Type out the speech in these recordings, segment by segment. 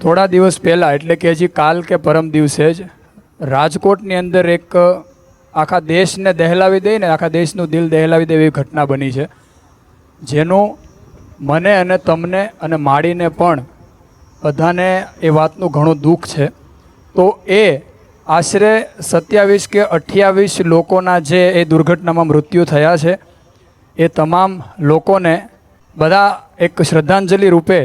થોડા દિવસ પહેલાં, એટલે કે હજી કાલ કે પરમ દિવસે જ, રાજકોટની અંદર એક, આખા દેશને દહેલાવી દઈને, આખા દેશનું દિલ દહેલાવી દે એવી ઘટના બની છે. જેનું મને અને તમને અને માડીને પણ બધાને એ વાતનું ઘણું દુઃખ છે. તો એ આશરે સત્યાવીસ કે અઠ્યાવીસ લોકોના જે એ દુર્ઘટનામાં મૃત્યુ થયા છે, એ તમામ લોકોને બધા એક શ્રદ્ધાંજલિ રૂપે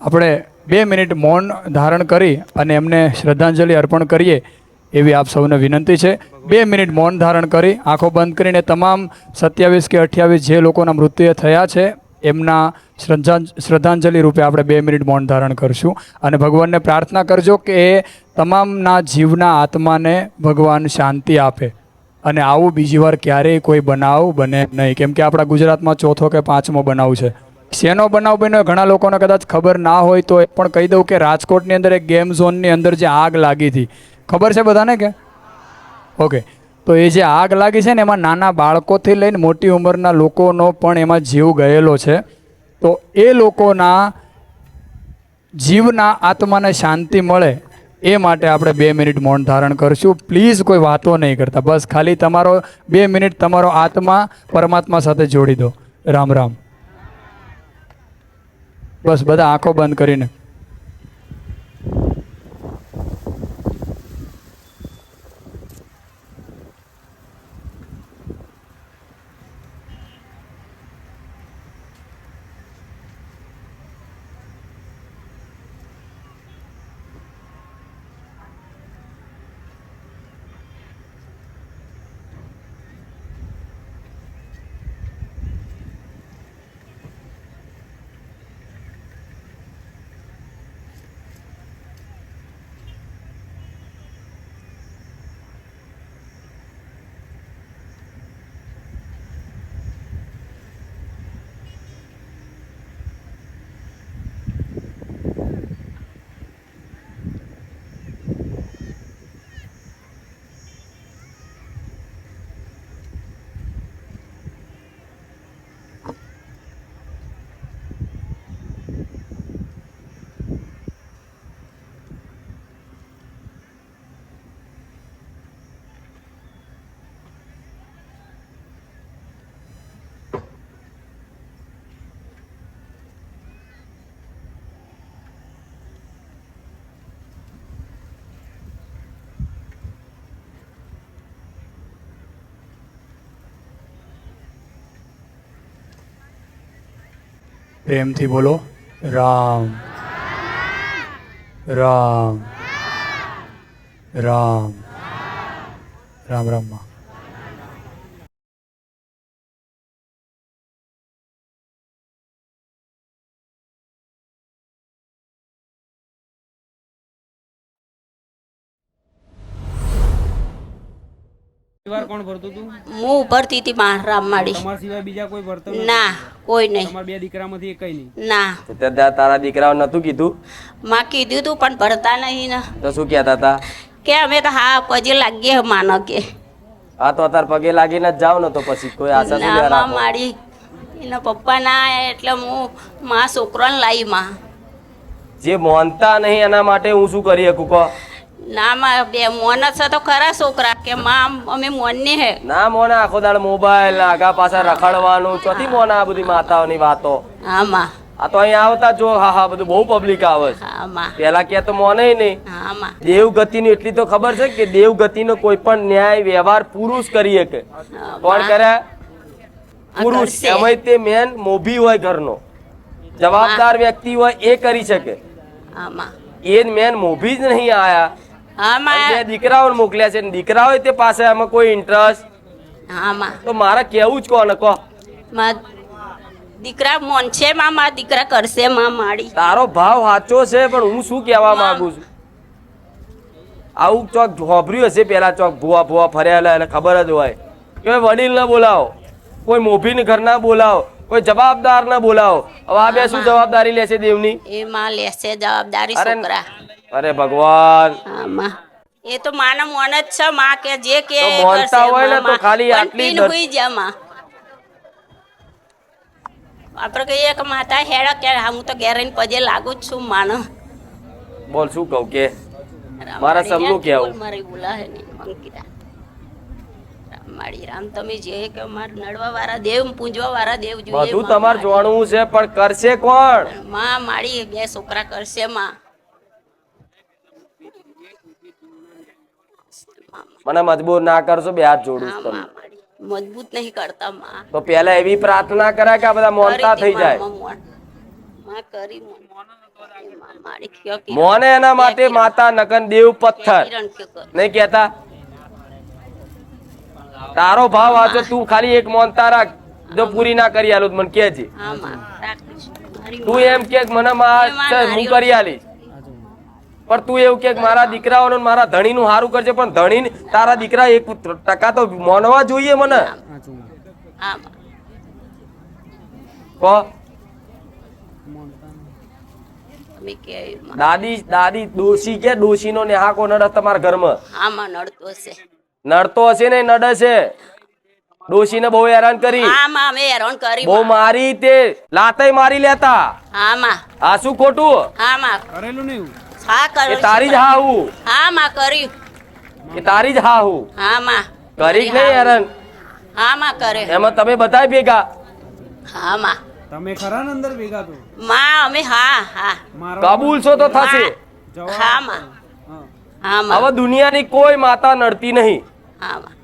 આપણે બે મિનિટ મૌન ધારણ કરી અને એમને શ્રદ્ધાંજલિ અર્પણ કરીએ એવી આપ સૌને વિનંતી છે. બે મિનિટ મૌન ધારણ કરી, આંખો બંધ કરીને તમામ સત્યાવીસ કે અઠ્યાવીસ જે લોકોના મૃત્યુ થયા છે, એમના શ્રદ્ધાંજલિ રૂપે આપણે બે મિનિટ મૌન ધારણ કરશું. અને ભગવાનને પ્રાર્થના કરજો કે એ તમામના જીવના આત્માને ભગવાન શાંતિ આપે. અને આવું બીજી વાર ક્યારેય કોઈ બનાવ બને નહીં. કેમ કે આપણા ગુજરાતમાં ચોથો કે પાંચમો બનાવ છે. શેનો બનાવ બન્યો ઘણા લોકોને કદાચ ખબર ના હોય તો એ પણ કહી દઉં કે રાજકોટની અંદર એક ગેમ ઝોનની અંદર જે આગ લાગી હતી. ખબર છે બધાને કે? ઓકે. તો એ જે આગ લાગી છે ને એમાં નાના બાળકોથી લઈને મોટી ઉંમરના લોકોનો પણ એમાં જીવ ગયેલો છે. તો એ લોકોના જીવના આત્માને શાંતિ મળે એ માટે આપણે બે મિનિટ મૌન ધારણ કરશું. પ્લીઝ કોઈ વાતો નહીં કરતા. બસ ખાલી તમારો બે મિનિટ તમારો આત્મા પરમાત્મા સાથે જોડી દો. રામ રામ. બસ બધા આંખો બંધ કરીને. પ્રેમથી બોલો. રામ. રામ. રામ. રામ રામમાં વાર કોણ ભરતું હતું? હું ભરતી હતી રામ માડી. તમારા સિવાય બીજા કોઈ ભરતો ના કોઈ નહીં. તમારા બે દીકરામાંથી એકય નહીં? ના. તો તારા દીકરાઓ નતું કીધું? માં કીધું તું પણ ભરતા નહીં ને. તો શું કહેતા હતા? કે અમે તો હા પછી લાગીએ માનો કે. હા તો અત્યારે પગે લાગીને જ જાવ ને તો પછી કોઈ આશા શું રામ રાખો? માડી. એના પપ્પા ના એટલે હું માં છોકરાને લાવી માં. જે મોનતા નહીં એના માટે હું શું કરી શકું કહો? ના માં બે મોન છે તો ખરા છોકરા કે માં અમે મોનની હે. ના મોને આખો દાડ મોબાઈલ આગા પાછા રખડવાનું. ચોથી મોને આ બધી માતાઓની વાતો. હા માં. આ તો અહીંયા આવતા જો હા હા બધું બહુ પબ્લિક આવે છે. પેલા કે તો મોને નહીં. દેવ ગતિ ની એટલી તો ખબર છે કે દેવગતિનો કોઈ પણ ન્યાય વ્યવહાર પુરુષ કરી શકે. કોણ કરે? પુરુષ. સમય તે મેન મોભી હોય ઘરનો. જવાબદાર વ્યક્તિ હોય એ કરી શકે. એ મેન મોભી જ નહીં આયા. બે દીકરાઓ મોકલ્યા છે ને દીકરાઓ તે પાસે આમાં કોઈ ઇન્ટરેસ્ટ તો મારે કેવું જ કોને કહો. દીકરા મોન છે માં મારા દીકરા કરશે માં માડી. તારો ભાવ સાચો છે પણ હું શું કહેવા માંગુ છું? આવું ચોક હોભર્યું હશે પેલા ચોક ભૂવા ભૂવા ફર્યા એટલે ખબર જ હોય. કે વડીલ ને બોલાવો કોઈ મોભીને ઘરના બોલાવો કોઈ જવાબદાર ના બોલાવો. હવે આ બે શું જવાબદારી લેશે દેવની? એ માં લેશે જવાબદારી છોકરા. અરે ભગવાન. હા એ તો માનો મોન જ છે માં કે જે કે તો એ મોનતા કરશે હોય ને તો ખાલી આટલી દર- જા માં. આપણે કહીએ કે માતા હેડા કે હું તો રહીને પજે લાગુ જ છું માનો. બોલ શું કહું કે? રામ મારા સમનું રામ મારી નહીં મંકીરા રામ. માળી રામ તમે જે કે માર નડવા વાળા દેવ પૂંજવા વાળા દેવ જોઈએ બધું તમાર. જોણવું છે પણ કરશે કોણ? માં માળી બે છોકરા કરશે માં. મને મજબૂર ના કરશો બે હાથ જોડું છું તમને. મજબૂત નહીં કરતા માં. તો પહેલા એવી પ્રાર્થના કરાય કે આ બધા મોનતા થઈ જાય. મોન. એના માટે માતા નગન દેવ પથ્થર. નહીં કેતા તારો ભાવ વાંચો તું ખાલી એક મોનતા રાખ. જો પૂરી ના કરી આલું મને કેજે તું એમ કે મને મા હું કરી આલીશ. પણ તું એવું કે મારા દીકરાઓનું મારા ધણીનું સારું કરજે પણ ધણી તારા દીકરા એક ટકા તો મોનવા જોઈએ મને. દાદી દાદી ડોશી કે ડોશીનો નેહાકો નડે તમારા ઘરમાં? હા માં નડતો છે. નડતો હશે ને નડે છે. ડોશીને બહુ હેરાન કરી. અમે હેરાન કરી બહુ મારી તે લાતય મારી લેતા. હા આ શું ખોટું? હા કરેલું નહીં એવું કરું એ તારી જ હા હું હા માં કરી એ તારી જ હા હું હા માં. કરી જ નહીં હેરાન. હા માં કરે. એમાં તમે બધા ભેગા. હા માં. તમે ખરા ને અંદર ભેગા તો? માં અમે હા હા. મારો કબૂલ છો તો થશે. હા માં. હા. હા માં. હવે દુનિયાની કોઈ માતા નડતી નહીં. હા માં.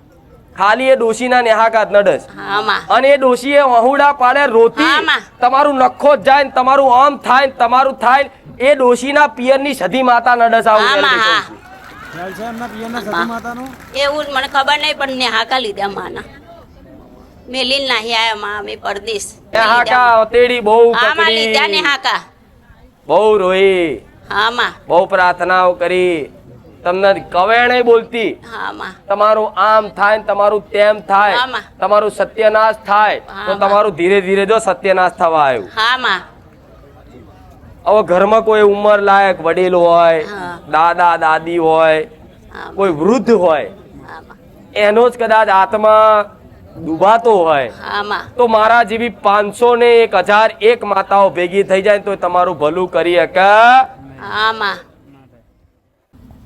ખાલી એ ડોશીના નેહાકાત નડસ હા માં. અને એ ડોશીએ વહુડા પાડે રોતી. હા, તમારું નખો જ જાય ને તમારું આમ થાય ને તમારું થાય એ ડોશીના પિયરની સધી માતા નડસ આવું હા, મેં માં, કહું છું. ખ્યાલ છે એમના પિયરના સતી માતાનો? એવું મને ખબર નહીં પણ ને હાકા લીધા માના. મેલીન નાહી આયા માં અમે પરદેશ હાકા તેડી બહુ આમાં લીધા ને હાકા. બહુ રોઈ. હામાં. બહુ પ્રાર્થનાઓ કરી. તમને કવેણે બોલતી. હા તમારું આમ થાય તમારું તેમ થાય. હા, તમારું સત્યનાશ થાય. તો તમારું ધીરે ધીરે જો સત્યનાશ થવા આવ્યું. હા માં હવે ઘરમાં કોઈ ઉંમર લાયક વડીલ હોય. દાદા દાદી હોય કોઈ વૃદ્ધ હોય એનો જ કદાચ આત્મા ડૂબાતો હોય. તો મારા જેવી પાંચસો ને એક હજાર એક માતાઓ ભેગી થઈ જાય તો તમારું ભલું કરી શકે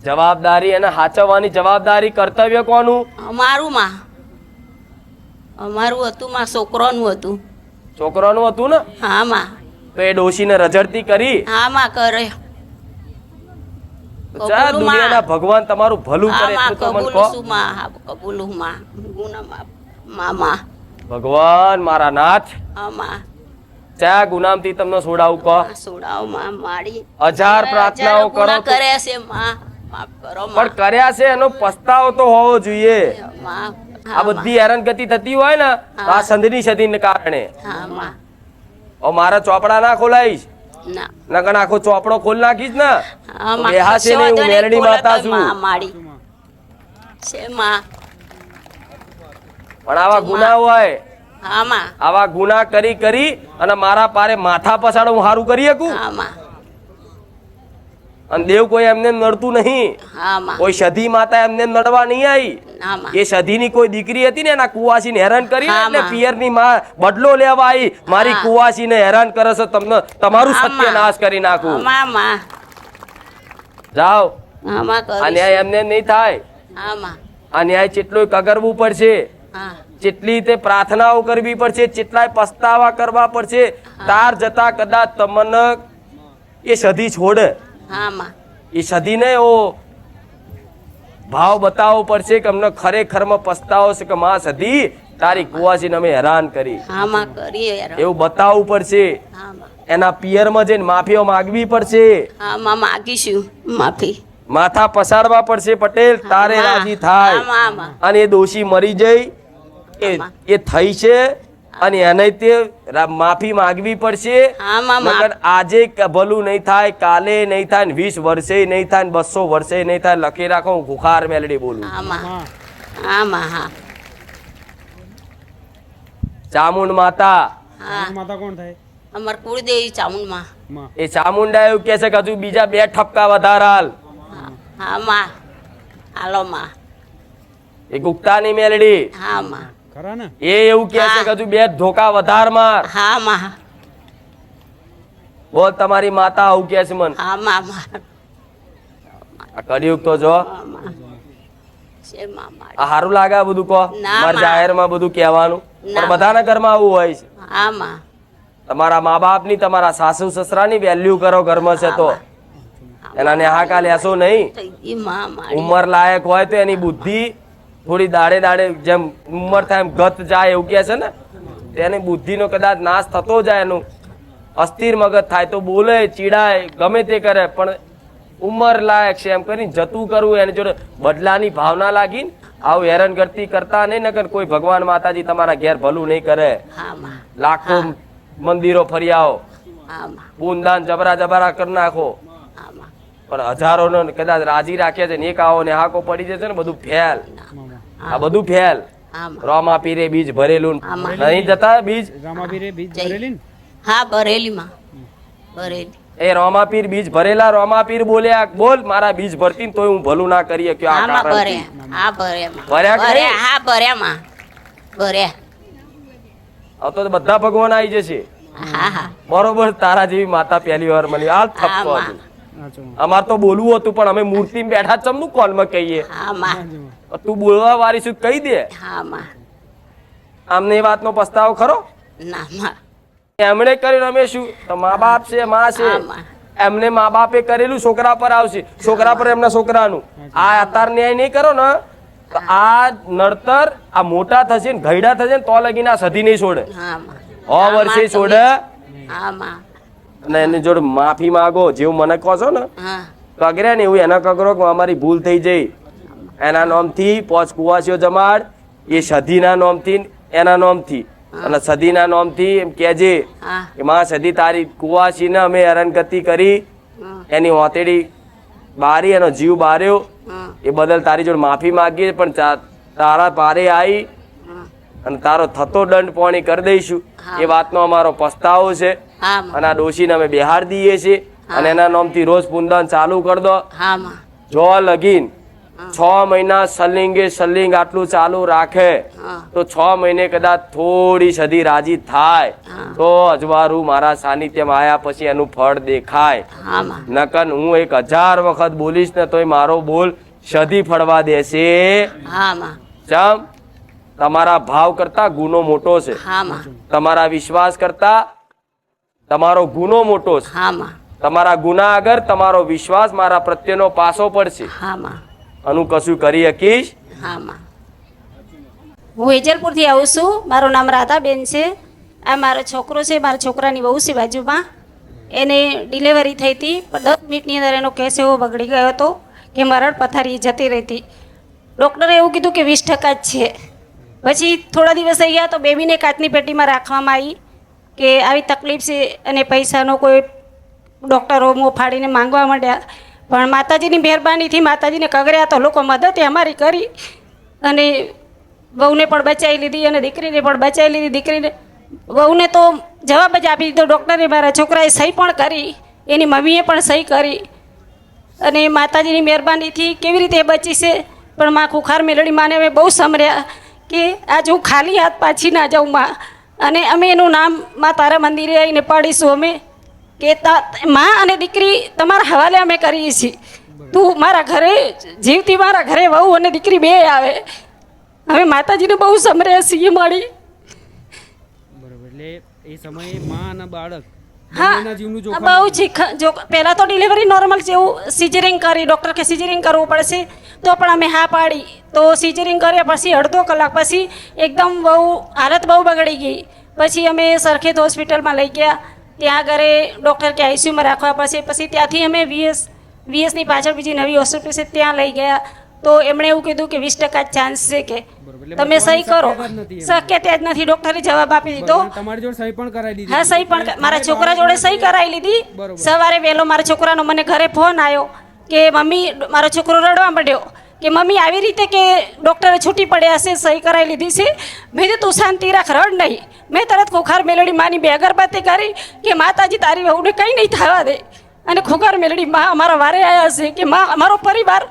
જવાબદારી એને હાચવવાની જવાબદારી કર્તવ્ય કોનું? અમારું માં અમારું હતું માં છોકરોનું હતું. છોકરાનું હતું ને? હા માં તો એ ડોશીને રજડતી કરી. હા માં કરે. દુનિયાના ભગવાન તમારું ભલું કરે એટલું તો મને કહો. માં. હા માં. ગુના માં માં માં ભગવાન મારા નાથ. હા માં. ચા ગુનામથી તમને છોડાવું કહો. માં મારી. હજાર પ્રાર્થનાઓ કરો કરે છે માં. માફ કરો પણ કર્યા છે એનો પસ્તાવો તો હોવો જોઈએ. આ. બધી હેરાનગતિ થતી હોય ને આ સંધિની સદીને કારણે. હા માં. હવે મારા ચોપડા ના ખોલાઈશ? નકર આખો ચોપડો ખોલ નાખીશ ને? બેહાશે નહીં, હું બોલો માતા છું. પણ આવા ગુના હોય. આવા ગુના કરી કરી અને મારા પારે માથા પછાડો હું સારું કરી શકું? અને દેવ કોઈ એમને નડતું નહીં. કોઈ સધી માતા એમને નડવા નહીં આવી. એ સધી ની કોઈ દીકરી હતી ને એના કુવાસી ને હેરાન કરી એટલે પિયરની માં બદલો લેવા આવી. મારી કુવાસી ને હેરાન કરે છે તમને તમારું સત્ય નાશ સત્યનાશ કરી નાખું. જાઓ. હા માં આ કરીશ. ન્યાય એમને નહીં થાય. અન્યાય ચેટલો કગરવું પડશે. જેટલી તે પ્રાર્થનાઓ કરવી પડશે જેટલાય પસ્તાવા કરવા પડશે. તાર જતા કદાચ તમને એ સધી છોડે. હા માં એ સધીને એવો ભાવ બતાવવો પડશે કે અમને ખરેખરમાં પસ્તાવો છે કે માં સધી તારી કુવાસીને અમે હેરાન કરી. એવું બતાવવું પડશે. એના પિયરમાં જઈને માફીઓ માગવી પડશે. માગીશું માફી. માથા પસાડવા પડશે પટેલ તારે રાજી થાય. અને એ દોષી મરી જઈ. એ એ થઈ છે. અને એને તે માફી માગવી પડશે. હા માં આજે ભલું નહીં થાય કાલે નહીં થાય ને વીસ વર્ષે નહીં થાય ને બસો વર્ષે નહીં થાય લખી રાખો હું ગુખાર મેલડી બોલું ચામુંડ માતા. માતા કોણ થાય? અમાર કુળદેવી ચામુંડમાં. એ ચામુંડા એવું કહે છે કે હજુ બીજા બે ઠપકા વધારાલ. હા હા માં. હાલો માં. એ ગુપ્તાની મેલડી. હા માં. ખરા ને? એ એવું કહે છે કે હજુ બે ધોકા વધાર માર. હા માં. બોલ તમારી માતા આવું કહે છે મન. હા માં આ કળિયુગ તો જો આ સારું લાગે બધું કહો? ના, જાહેરમાં. બધું કહેવાનું. પણ બધાના ઘરમાં આવું હોય છે. હા માં. તમારા મા બાપની તમારા સાસુ સસરાની વેલ્યુ કરો ઘરમાં છે તો. એના નેહાકા લેશો નહીં. ઉંમર લાયક હોય તો એની બુદ્ધિ થોડી દાડે દાડે જેમ ઉંમર થાય એમ ગત જાય એવું કહે છે ને તેની બુદ્ધિનો કદાચ નાશ થતો જાય એનું. અસ્થિર મગજ થાય તો બોલે ચીડાય ગમે તે કરે પણ ઉંમર લાયક છે એમ કરીને જતું કરવું એની જોડે બદલાની ભાવના લાગીને આવું હેરાનગતિ કરતા નહીં નકર કોઈ ભગવાન માતાજી તમારા ઘેર ભલું નહીં કરે. લાખો મંદિરો ફરી આવો. પૂનદાન જબરા જબરા કરી નાખો. પણ હજારો કદાચ રાજી રાખ્યા છે ને એક આવો ને હાકો પડી જશે ને બધું ફેલ. આ બધું ફેલ. રોમા પીરે બીજ ભરેલું. નહીં જતા બીજ? રામાવીરે બીજ ભરેલી હા ભરેલી માં ભરેલી. એ રોમા પીર બીજ ભરેલા રોમા પીર બોલ્યા બોલ મારા બીજ ભરતી ને તોય હું ભલું ના કરી શક્યો આ કારણ. ભર્યા ભર્યા કે? હા ભર્યા માં ભર્યા. હવે તો બધા ભગવાન આવી જશે. હા હા. બરોબર તારા જેવી માતા પહેલી વાર મળી. આ થપ્પો અમાર તો બોલવું હતું પણ અમે મૂર્તિ બેઠા ચમનું કોલમાં કહીએ. હા માં. તું બોલવા વાળી છું કહી દે. હા માં. આમને એ વાતનો પસ્તાવો ખરો? એમણે કર્યું અમે શું મા બાપ છે માં છે. એમને મા બાપે કરેલું છોકરા પર આવશે. છોકરા પર એમના છોકરાનું. આ અત્યાર ન્યાય નહીં કરો ને. તો આ નડતર આ મોટા થશે ને ઘયડા થશે ને તો લગીને આ સધી નહીં છોડે. હા હો વર્ષે છોડે. હા માં. અને એની જોડે માફી માંગો જેવું મને કહો છો ને કગરે ને એવું એના કગરો કે અમારી ભૂલ થઈ જઈ. એના નામથી પોચ કુવાસીઓ જમાડ એ સધીના નામથી એના નામથી. અને સધીના નામથી એમ કેજે કે માં સધી તારી કુવાસીને અમે હેરાનગતિ કરી. એની હોતેડી બારી એનો જીવ બાર્યો. એ બદલ તારી જોડે માફી માંગીએ પણ તારા પારે આવી અને તારો થતો દંડ પોણી કરી દઈશું. એ વાતનો અમારો પસ્તાવો છે. અને આ ડોશીને અમે બિહાર દઈએ છીએ. અને એના નામથી રોજ પુંદન ચાલુ કરી દો. જો લગીન છ મહિના સલિંગે સલિંગ આટલું ચાલુ રાખે તો છ મહિને કદાચ થોડી સદી રાજી થાય. તો અજવારું મારા સાનિધ્યમાં આવ્યા પછી એનું ફળ દેખાય. નકન હું એક હજાર વખત બોલીશ ને તોય મારો બોલ સદી ફળવા દેશે. ચમ? તમારા ભાવ કરતા ગુનો મોટો છે. તમારા વિશ્વાસ કરતા તમારો ગુનો મોટો છે. હા માં તમારા ગુના આગળ તમારો વિશ્વાસ મારા પ્રત્યેનો પાસો પડશે. હા માં આનું કશું કરી શકીશ? હા માં હું વેજલપુરથી આવું છું. મારું નામ રાધાબેન છે. આ મારો છોકરો છે. મારા છોકરાની વહુ છે બાજુમાં. એને ડિલિવરી થઈ હતી. પણ દસ મિનિટની અંદર એનો કેસ એવો બગડી ગયો હતો કે મરણ પથારી જતી રહી હતી ડૉક્ટરે એવું કીધું કે વીસ ટકા જ છે. પછી થોડા દિવસ થઈ ગયા તો બેબીને કાચની પેટીમાં રાખવામાં આવી. કે આવી તકલીફ છે અને પૈસાનો કોઈ ડૉક્ટરો મોફાડીને માંગવા માંડ્યા. પણ માતાજીની મહેરબાનીથી માતાજીને કગર્યા તો લોકો મદદ અમારી કરી અને વહુને પણ બચાવી લીધી અને દીકરીને પણ બચાવી લીધી. દીકરીને વહુને તો જવાબ જ આપી દીધો ડૉક્ટરે મારા છોકરાએ સહી પણ કરી, એની મમ્મીએ પણ સહી કરી. અને માતાજીની મહેરબાનીથી કેવી રીતે બચી છે? પણ માં ખુખાર મેલડી માને અમે બહુ સમર્યા કે આજ હું ખાલી હાથ પાછી ના જાઉં માં. અને અમે એનું નામમાં તારા મંદિરે આવીને પાડીશું. અમે કે માં અને દીકરી તમારા હવાલે અમે કરીએ છીએ. તું મારા ઘરે જીવતી મારા ઘરે વહુ અને દીકરી બે આવે. હવે માતાજીને બહુ સમરે છીએ મળી એ સમયે માં અને બાળક હા. બહુ જો પહેલાં તો ડિલિવરી નોર્મલ જેવું સિઝરિંગ કરી ડૉક્ટર કે સિઝરિંગ કરવું પડશે. તો પણ અમે હા પાડી. તો સિઝરિંગ કર્યા પછી અડધો કલાક પછી એકદમ બહુ હાલત બહુ બગડી ગઈ. પછી અમે સરખેજ હોસ્પિટલમાં લઈ ગયા. ત્યાં ઘરે ડૉક્ટર કે આઈસીયુમાં રાખવા પડશે પછી ત્યાંથી અમે વીએસ વીએસની પાછળ બીજી નવી હોસ્પિટલ છે ત્યાં લઈ ગયા. તો એમણે એવું કીધું કે વીસ ટકા ચાન્સ છે કે તમે સહી કરો. શક્ય તે જ નથી ડૉક્ટરે જવાબ આપી દીધો. તમારી જોડે સહી પણ કરાવી દીધી. હા સહી પણ મારા છોકરા જોડે સહી કરાવી લીધી સવારે વહેલો મારા છોકરાનો મને ઘરે ફોન આવ્યો કે મમ્મી મારો છોકરો રડવા માંડ્યો. કે મમ્મી આવી રીતે કે ડૉક્ટરે છૂટી પડ્યા છે સહી કરાવી લીધી છે? મેં કીધું તું શાંતિ રાખ રડ નહીં. મેં તરત ખોખાર મેલડી માની બે અગરબત્તી કરી કે માતાજી તારી વહુને કંઈ નહીં થવા દે. અને ખોખાર મેલડી માં અમારા વારે આવ્યા છે કે માં અમારો પરિવાર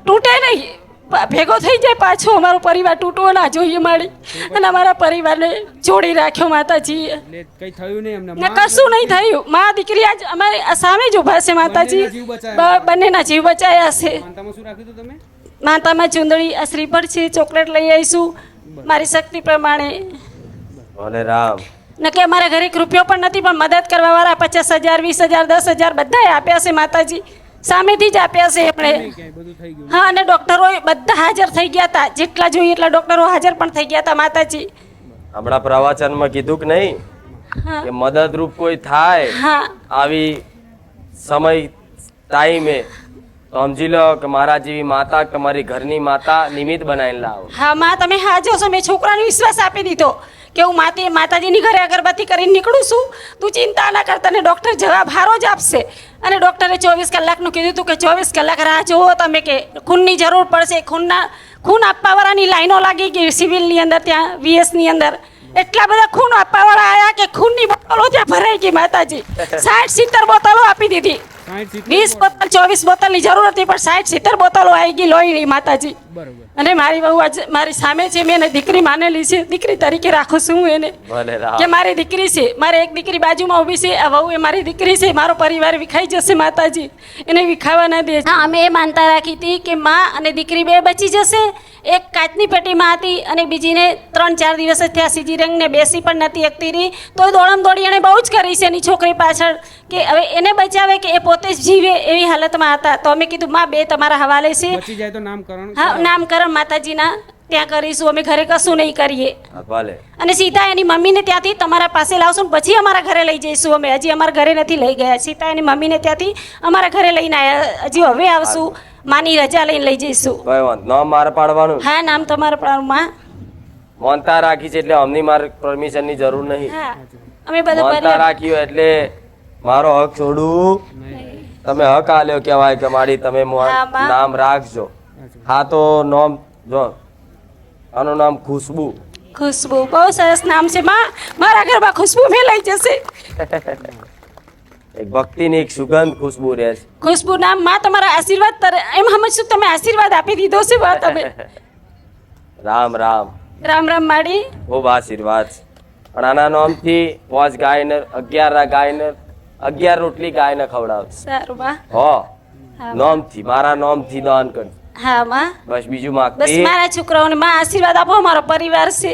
તૂટે નહીં. ભેગો થઈ જાય પાછો. અમારો પરિવાર તૂટવો ના જોઈએ મારી. અને અમારા પરિવારને જોડી રાખ્યો માતાજીએ કઈ થયું નહીં એમને? કશું નહીં થયું. મા દીકરી આજ અમારી આ સામે જ ઊભા છે માતાજી. બંનેના જીવ બચાયા. બ- બંનેના જીવ બચાયા છે. માતામાં ચુંદડી આ શ્રીફળ છે ચોકલેટ લઈ આવીશું. મારી શક્તિ પ્રમાણે. ભલે રામ. ન કે અમારા ઘરે એક રૂપિયો પણ નથી પણ મદદ કરવા વાળા પચાસ હજાર વીસ હજાર દસ હજાર બધાએ આપ્યા છે માતાજી. સામેથી જ આપ્યા છે એમણે. હા અને ડોક્ટરો બધા હાજર થઈ ગયા હતા. જેટલા જોઈએ એટલા ડોક્ટરો હાજર પણ થઈ ગયા હતા માતાજી. હમણાં પ્રવચનમાં કીધું કે નહીં કે મદદરૂપ કોઈ થાય આવી સમય ટાઈમે તો સમજી લો કે મારા જેવી માતા કે મારી ઘરની માતા નિમિત્ત બનાવીને લાવો. હા માં તમે હાજો છો. મેં છોકરાને વિશ્વાસ આપી દીધો. કે હું માતે માતાજીની ઘરે અગરબત્તી કરીને નીકળું છું? તું ચિંતા ના કરતા ને ડૉક્ટર જવાબ હારો જ આપશે. અને ડૉક્ટરે ચોવીસ કલાકનું કીધું હતું કે ચોવીસ કલાક રાહ જુઓ તમે કે ખૂનની જરૂર પડશે. ખૂનના ખૂન આપવાવાળાની લાઈનો લાગી ગઈ સિવિલની અંદર ત્યાં વીએસની અંદર. એટલા બધા ખૂન આપવાવાળા આવ્યા કે ખૂનની બોટલો ત્યાં ભરાઈ ગઈ માતાજી. સાઠ સિત્તેર બોટલો આપી દીધી. વીસ બોતલ ચોવીસ બોટલની જરૂર હતી પણ સાઠ સિત્તેર બોટલો આવી ગઈ લોહીની માતાજી. બરોબર. અને મારી બહુ આજ મારી સામે છે મેં એને દીકરી માનેલી છે. દીકરી તરીકે રાખું છું હું એને. કે મારી દીકરી છે મારે એક દીકરી બાજુમાં ઊભી છે આ વહુ એ મારી દીકરી છે મારો પરિવાર વિખાઈ જશે માતાજી. એને વિખાવા ના દે. હા અમે એ માનતા રાખી હતી કે માં અને દીકરી બે બચી જશે. એક કાચની પેટીમાં હતી અને બીજીને ત્રણ ચાર દિવસ જ થયા સીજી રંગને બેસી પણ નથી એકતીરી. તો દોડમ દોડી એણે બહુ જ કરી છે એની છોકરી પાછળ. કે હવે એને બચાવે કે એ પોતે જ જીવે એવી હાલતમાં હતા. તો અમે કીધું માં બે તમારા હવાલે છે. હા જાય તો નામકરણ નામકરણ માતાજીના ત્યાં કરીશું અમે ઘરે કશું નહીં કરીએ. અને સીતા એની મમ્મીને ત્યાંથી તમારા પાસે લાવશું પછી અમારા ઘરે લઈ જઈશું અમે. હજી અમારા ઘરે નથી લઈ ગયા. સીતા એની મમ્મીને ત્યાંથી અમારા ઘરે લઈને આવ્યા હજી હવે આવશું. માની રજા લઈને લઈ જઈશું. નામ મારે પાડવાનું? હા નામ તમારા પ્રાણમાં મોનતા રાખી છે એટલે અમની મારે પરમિશનની જરૂર નહીં. અમે બધા મોનતા રાખ્યું એટલે મારો હક છોડું. તમે હક આલ્યો કહેવાય કે મારી તમે મો- નામ રાખજો. હા તો નામ જો આનું નામ ખુશ્બુ. ખુશ્બુ. બહુ સરસ નામ છે. માં મારા ઘરમાં ખુશ્બુ ફેલાઈ જશે. એક ભક્તિની એક સુગંધ ખુશ્બુ રહે છે. ખુશ્બુ નામમાં તમારા આશીર્વાદ તર એમ સમજશું તમે આશીર્વાદ આપી દીધો છે બા તમે. રામ રામ. રામ રામ માડી. ખૂબ આશીર્વાદ પણ આના નામથી પાંચ ગાયને અગિયાર ગાયને અગિયાર રોટલી ગાયને ખવડાવશે સારું બા હો હા. નામથી મારા નામથી દાન કરજો. હા માં. બસ બીજું બસ મારા છોકરાઓને માં આશીર્વાદ આપો મારો પરિવાર છે.